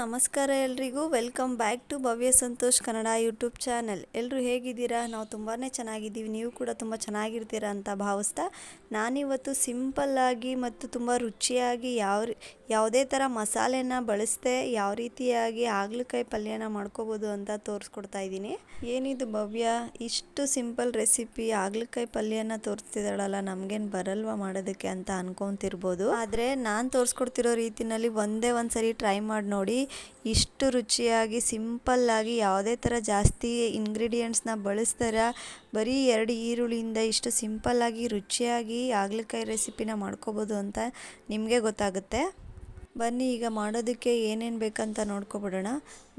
ನಮಸ್ಕಾರ ಎಲ್ರಿಗೂ. Welcome back to Bhavya Santosh Kannada YouTube channel ಎಲ್ಲರೂ ಹೇಗಿದ್ದೀರಾ? ನಾವು ತುಂಬಾ ಚೆನ್ನಾಗಿದ್ದೀವಿ. ನೀವು ಕೂಡ ತುಂಬ ಚೆನ್ನಾಗಿರ್ತೀರಾ ಅಂತ ಭಾವಿಸ್ತಾ ನಾನಿವತ್ತು ಸಿಂಪಲ್ಲಾಗಿ ಮತ್ತು ತುಂಬ ರುಚಿಯಾಗಿ ಯಾವ ಯಾವುದೇ ಥರ ಮಸಾಲೆನ ಬಳಸದೆ ಯಾವ ರೀತಿಯಾಗಿ ಹಾಗಲಕಾಯಿ ಪಲ್ಯನ ಮಾಡ್ಕೋಬೋದು ಅಂತ ತೋರಿಸ್ಕೊಡ್ತಾ ಇದ್ದೀನಿ. ಏನಿದು ಭವ್ಯ? ಇಷ್ಟು ಸಿಂಪಲ್ ರೆಸಿಪಿ ಹಾಗಲಕಾಯಿ ಪಲ್ಯನ ತೋರಿಸ್ತಿದ್ದಾಳಲ್ಲ, ನಮಗೇನು ಬರಲ್ವಾ ಮಾಡೋದಕ್ಕೆ ಅಂತ ಅನ್ಕೊತಿರ್ಬೋದು. ಆದರೆ ನಾನು ತೋರಿಸ್ಕೊಡ್ತಿರೋ ರೀತಿನಲ್ಲಿ ಒಂದೇ ಒಂದು ಸರಿ ಟ್ರೈ ಮಾಡಿ ನೋಡಿ. ಇಷ್ಟು ರುಚಿಯಾಗಿ ಸಿಂಪಲ್ಲಾಗಿ ಯಾವುದೇ ಥರ ಜಾಸ್ತಿ ಇಂಗ್ರೀಡಿಯೆಂಟ್ಸ್ನ ಬಳಸ್ತಾರ. ಬರೀ ಎರಡು ಈರುಳ್ಳಿಯಿಂದ ಇಷ್ಟು ಸಿಂಪಲ್ಲಾಗಿ ರುಚಿಯಾಗಿ ಹಾಗಲಕಾಯಿ ರೆಸಿಪಿನ ಮಾಡ್ಕೋಬೋದು ಅಂತ ನಿಮಗೆ ಗೊತ್ತಾಗುತ್ತೆ. ಬನ್ನಿ, ಈಗ ಮಾಡೋದಕ್ಕೆ ಏನೇನು ಬೇಕಂತ ನೋಡ್ಕೊಬಿಡೋಣ.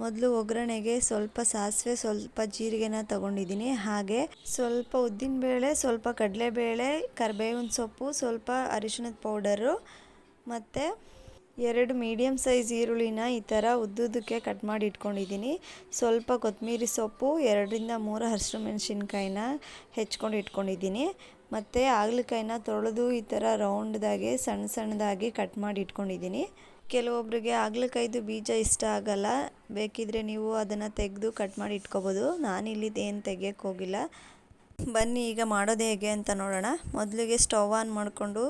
ಮೊದಲು ಒಗ್ಗರಣೆಗೆ ಸ್ವಲ್ಪ ಸಾಸಿವೆ, ಸ್ವಲ್ಪ ಜೀರಿಗೆನ ತಗೊಂಡಿದ್ದೀನಿ. ಹಾಗೆ ಸ್ವಲ್ಪ ಉದ್ದಿನಬೇಳೆ ಸ್ವಲ್ಪ ಕಡಲೆಬೇಳೆ, ಕರಿಬೇವಿನ ಸೊಪ್ಪು, ಸ್ವಲ್ಪ ಅರಿಶಿಣದ ಪೌಡರು ಮತ್ತು ಎರಡು ಮೀಡಿಯಮ್ ಸೈಜ್ ಈರುಳ್ಳಿನ ಈ ಥರ ಉದ್ದುದಕ್ಕೆ ಕಟ್ ಮಾಡಿ ಇಟ್ಕೊಂಡಿದ್ದೀನಿ. ಸ್ವಲ್ಪ ಕೊತ್ತಂಬರಿ ಸೊಪ್ಪು, ಎರಡರಿಂದ ಮೂರು ಹಸಿರು ಮೆಣಸಿನ್ಕಾಯಿನ ಹೆಚ್ಕೊಂಡು ಇಟ್ಕೊಂಡಿದ್ದೀನಿ. ಮತ್ತು ಹಾಗಲಕಾಯಿನ ತೊಳೆದು ಈ ಥರ ರೌಂಡ್ದಾಗೆ, ಸಣ್ಣ ಸಣ್ಣದಾಗಿ ಕಟ್ ಮಾಡಿ ಇಟ್ಕೊಂಡಿದ್ದೀನಿ. ಕೆಲವೊಬ್ಬರಿಗೆ ಹಾಗಲಕಾಯ್ದು ಬೀಜ ಇಷ್ಟ ಆಗಲ್ಲ. ಬೇಕಿದ್ರೆ ನೀವು ಅದನ್ನು ತೆಗೆದು ಕಟ್ ಮಾಡಿ ಇಟ್ಕೋಬೋದು. ನಾನಿಲ್ಲಿ ಏನು ತೆಗಿಯೋಕ್ಕೆ ಹೋಗಿಲ್ಲ. ಬನ್ನಿ, ಈಗ ಮಾಡೋದು ಹೇಗೆ ಅಂತ ನೋಡೋಣ. ಮೊದಲಿಗೆ ಸ್ಟವ್ ಆನ್ ಮಾಡಿಕೊಂಡು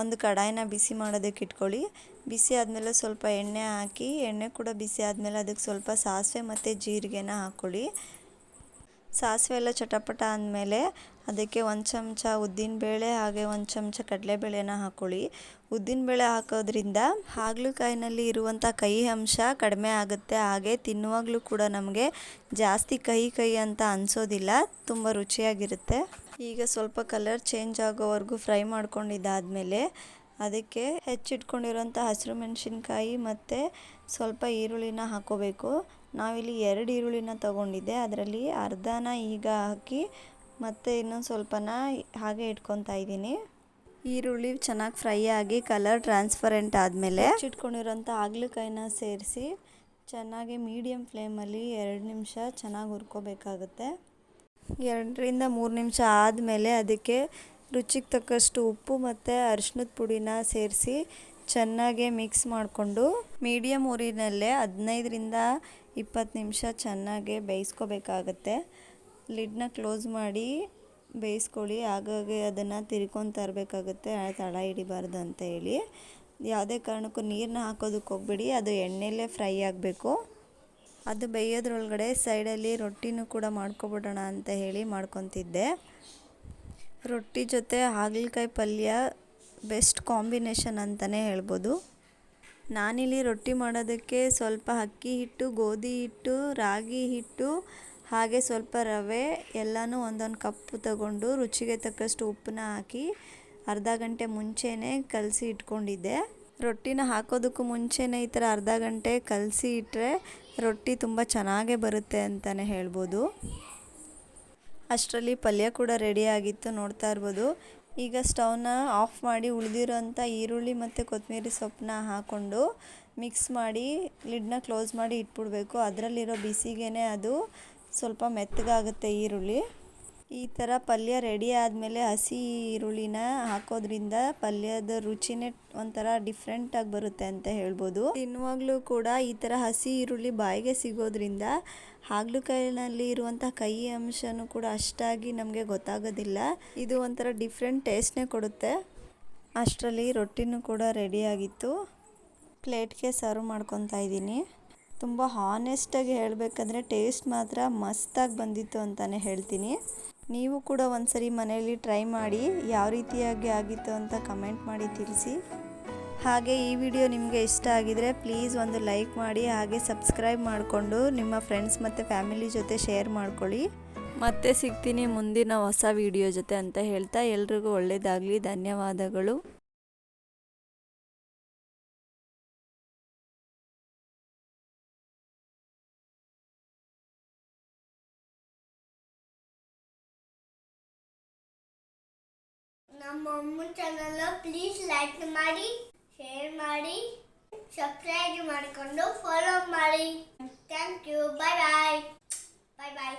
ಒಂದು ಕಡಾಯಿನ ಬಿಸಿ ಮಾಡೋದಕ್ಕೆ ಇಟ್ಕೊಳ್ಳಿ. ಬಿಸಿ ಆದಮೇಲೆ ಸ್ವಲ್ಪ ಎಣ್ಣೆ ಹಾಕಿ, ಎಣ್ಣೆ ಕೂಡ ಬಿಸಿ ಆದಮೇಲೆ ಅದಕ್ಕೆ ಸ್ವಲ್ಪ ಸಾಸಿವೆ ಮತ್ತು ಜೀರಿಗೆನ ಹಾಕ್ಕೊಳ್ಳಿ. ಸಾಸಿವೆ ಎಲ್ಲ ಚಟಪಟ ಅಂದಮೇಲೆ ಅದಕ್ಕೆ ಒಂದು ಚಮಚ ಉದ್ದಿನಬೇಳೆ ಹಾಗೆ ಒಂದು ಚಮಚ ಕಡಲೆಬೇಳೆನ ಹಾಕ್ಕೊಳ್ಳಿ ಉದ್ದಿನಬೇಳೆ ಹಾಕೋದ್ರಿಂದ ಹಾಗಲಕಾಯಿನಲ್ಲಿ ಇರುವಂಥ ಕಹಿ ಅಂಶ ಕಡಿಮೆ ಆಗುತ್ತೆ. ಹಾಗೆ ತಿನ್ನುವಾಗಲೂ ಕೂಡ ನಮಗೆ ಜಾಸ್ತಿ ಕಹಿ ಕಹಿ ಅಂತ ಅನಿಸೋದಿಲ್ಲ, ತುಂಬ ರುಚಿಯಾಗಿರುತ್ತೆ. ಈಗ ಸ್ವಲ್ಪ ಕಲರ್ ಚೇಂಜ್ ಆಗೋವರೆಗೂ ಫ್ರೈ ಮಾಡ್ಕೊಂಡಿದ್ದಾದಮೇಲೆ ಅದಕ್ಕೆ ಹೆಚ್ಚಿಟ್ಕೊಂಡಿರೋಂಥ ಹಸಿರು ಮೆಣಸಿನ್ಕಾಯಿ ಮತ್ತು ಸ್ವಲ್ಪ ಈರುಳ್ಳಿನ ಹಾಕೋಬೇಕು. ನಾವಿಲ್ಲಿ ಎರಡು ಈರುಳ್ಳಿನ ತಗೊಂಡಿದ್ದೆ. ಅದರಲ್ಲಿ ಅರ್ಧನ ಈಗ ಹಾಕಿ ಮತ್ತು ಇನ್ನೊಂದು ಸ್ವಲ್ಪನ ಹಾಗೆ ಇಟ್ಕೊತಾ ಇದ್ದೀನಿ. ಈರುಳ್ಳಿ ಚೆನ್ನಾಗಿ ಫ್ರೈ ಆಗಿ ಕಲರ್ ಟ್ರಾನ್ಸ್ಪರೆಂಟ್ ಆದಮೇಲೆ ಹೆಚ್ಚಿಟ್ಕೊಂಡಿರೋಂಥ ಹಾಗಲಕಾಯಿನ ಸೇರಿಸಿ ಚೆನ್ನಾಗಿ ಮೀಡಿಯಮ್ ಫ್ಲೇಮಲ್ಲಿ ಎರಡು ನಿಮಿಷ ಚೆನ್ನಾಗಿ ಹುರ್ಕೋಬೇಕಾಗುತ್ತೆ. ಎರಡರಿಂದ ಮೂರು ನಿಮಿಷ ಆದಮೇಲೆ ಅದಕ್ಕೆ ರುಚಿಗೆ ತಕ್ಕಷ್ಟು ಉಪ್ಪು ಮತ್ತು ಅರಿಶಿನದ ಪುಡಿನ ಸೇರಿಸಿ ಚೆನ್ನಾಗೆ ಮಿಕ್ಸ್ ಮಾಡಿಕೊಂಡು ಮೀಡಿಯಮ್ ಉರಿನಲ್ಲೇ ಹದಿನೈದರಿಂದ ಇಪ್ಪತ್ತು ನಿಮಿಷ ಚೆನ್ನಾಗೆ ಬೇಯಿಸ್ಕೋಬೇಕಾಗತ್ತೆ. ಲಿಡ್ನ ಕ್ಲೋಸ್ ಮಾಡಿ ಬೇಯಿಸ್ಕೊಳ್ಳಿ. ಹಾಗಾಗಿ ಅದನ್ನು ತಿರ್ಕೊಂಡು ಇರಬೇಕಾಗುತ್ತೆ ತಳ ಹಿಡಿಬಾರ್ದು ಅಂತ ಹೇಳಿ. ಯಾವುದೇ ಕಾರಣಕ್ಕೂ ನೀರನ್ನ ಹಾಕೋದಕ್ಕೆ ಹೋಗ್ಬಿಡಿ. ಅದು ಎಣ್ಣೆಯಲ್ಲೇ ಫ್ರೈ ಆಗಬೇಕು. ಅದು ಬೇಯೋದ್ರೊಳಗಡೆ ಸೈಡಲ್ಲಿ ರೊಟ್ಟಿನೂ ಕೂಡ ಮಾಡ್ಕೊಬಿಡೋಣ ಅಂತ ಹೇಳಿ ಮಾಡ್ಕೊತಿದ್ದೆ. ರೊಟ್ಟಿ ಜೊತೆ ಹಾಗಲಕಾಯಿ ಪಲ್ಯ ಬೆಸ್ಟ್ ಕಾಂಬಿನೇಷನ್ ಅಂತಲೇ ಹೇಳ್ಬೋದು. ನಾನಿಲ್ಲಿ ರೊಟ್ಟಿ ಮಾಡೋದಕ್ಕೆ ಸ್ವಲ್ಪ ಅಕ್ಕಿ ಹಿಟ್ಟು, ಗೋಧಿ ಹಿಟ್ಟು, ರಾಗಿ ಹಿಟ್ಟು, ಹಾಗೆ ಸ್ವಲ್ಪ ರವೆ, ಎಲ್ಲನೂ ಒಂದೊಂದು ಕಪ್ಪು ತಗೊಂಡು ರುಚಿಗೆ ತಕ್ಕಷ್ಟು ಉಪ್ಪನ್ನ ಹಾಕಿ ಅರ್ಧ ಗಂಟೆ ಮುಂಚೆನೇ ಕಲಸಿ ಇಟ್ಕೊಂಡಿದ್ದೆ. ರೊಟ್ಟಿನ ಹಾಕೋದಕ್ಕೂ ಮುಂಚೆನೇ ಈ ಥರ ಅರ್ಧ ಗಂಟೆ ಕಲಸಿ ಇಟ್ಟರೆ ರೊಟ್ಟಿ ತುಂಬ ಚೆನ್ನಾಗೇ ಬರುತ್ತೆ ಅಂತಲೇ ಹೇಳ್ಬೋದು. ಅಷ್ಟರಲ್ಲಿ ಪಲ್ಯ ಕೂಡ ರೆಡಿ ಆಗಿತ್ತು ನೋಡ್ತಾ ಇರ್ಬೋದು. ಈಗ ಸ್ಟವ್ನ ಆಫ್ ಮಾಡಿ ಉಳಿದಿರೋಂಥ ಈರುಳ್ಳಿ ಮತ್ತು ಕೊತ್ತಂಬರಿ ಸೊಪ್ಪನ್ನ ಹಾಕ್ಕೊಂಡು ಮಿಕ್ಸ್ ಮಾಡಿ ಲಿಡ್ನ ಕ್ಲೋಸ್ ಮಾಡಿ ಇಟ್ಬಿಡ್ಬೇಕು. ಅದರಲ್ಲಿರೋ ಬಿಸಿಗೇ ಅದು ಸ್ವಲ್ಪ ಮೆತ್ತಗಾಗುತ್ತೆ ಈರುಳ್ಳಿ. ಈ ಥರ ಪಲ್ಯ ರೆಡಿ ಆದಮೇಲೆ ಹಸಿ ಈರುಳ್ಳಿನ ಹಾಕೋದ್ರಿಂದ ಪಲ್ಯದ ರುಚಿನೇ ಒಂಥರ ಡಿಫ್ರೆಂಟಾಗಿ ಬರುತ್ತೆ ಅಂತ ಹೇಳ್ಬೋದು. ತಿನ್ನುವಾಗಲೂ ಕೂಡ ಈ ಥರ ಹಸಿ ಈರುಳ್ಳಿ ಬಾಯಿಗೆ ಸಿಗೋದ್ರಿಂದ ಹಾಗಲಕಾಯಿನಲ್ಲಿ ಇರುವಂಥ ಕಹಿ ಅಂಶನೂ ಕೂಡ ಅಷ್ಟಾಗಿ ನಮಗೆ ಗೊತ್ತಾಗೋದಿಲ್ಲ. ಇದು ಒಂಥರ ಡಿಫ್ರೆಂಟ್ ಟೇಸ್ಟ್ನೇ ಕೊಡುತ್ತೆ. ಅಷ್ಟರಲ್ಲಿ ರೊಟ್ಟಿನೂ ಕೂಡ ರೆಡಿಯಾಗಿತ್ತು ಪ್ಲೇಟ್ಗೆ ಸರ್ವ್ ಮಾಡ್ಕೊತಾ ಇದ್ದೀನಿ. ತುಂಬ ಹಾನೆಸ್ಟಾಗಿ ಹೇಳಬೇಕಂದ್ರೆ ಟೇಸ್ಟ್ ಮಾತ್ರ ಮಸ್ತಾಗಿ ಬಂದಿತ್ತು ಅಂತಲೇ ಹೇಳ್ತೀನಿ. ನೀವು ಕೂಡ ಒಂದ್ಸರಿ ಮನೆಯಲ್ಲಿ ಟ್ರೈ ಮಾಡಿ ಯಾವ ರೀತಿಯಾಗಿ ಆಗಿತ್ತು ಅಂತ ಕಮೆಂಟ್ ಮಾಡಿ ತಿಳಿಸಿ. ಹಾಗೆ ಈ ವಿಡಿಯೋ ನಿಮಗೆ ಇಷ್ಟ ಆಗಿದರೆ ಪ್ಲೀಸ್ ಒಂದು ಲೈಕ್ ಮಾಡಿ, ಹಾಗೆ ಸಬ್ಸ್ಕ್ರೈಬ್ ಮಾಡಿಕೊಂಡು ನಿಮ್ಮ ಫ್ರೆಂಡ್ಸ್ ಮತ್ತು ಫ್ಯಾಮಿಲಿ ಜೊತೆ ಶೇರ್ ಮಾಡ್ಕೊಳ್ಳಿ. ಮತ್ತೆ ಸಿಗ್ತೀನಿ ಮುಂದಿನ ಹೊಸ ವಿಡಿಯೋ ಜೊತೆ ಅಂತ ಹೇಳ್ತಾ ಎಲ್ರಿಗೂ ಒಳ್ಳೆಯದಾಗಲಿ ಧನ್ಯವಾದಗಳು. ನಮ್ಮ ಅಮ್ಮನ ಚಾನಲ್ ಪ್ಲೀಸ್ ಲೈಕ್ ಮಾಡಿ ಶೇರ್ ಮಾಡಿ ಸಬ್ಸ್ಕ್ರೈಬ್ ಮಾಡಿಕೊಂಡು ಫಾಲೋ ಮಾಡಿ. Thank you bye bye bye bye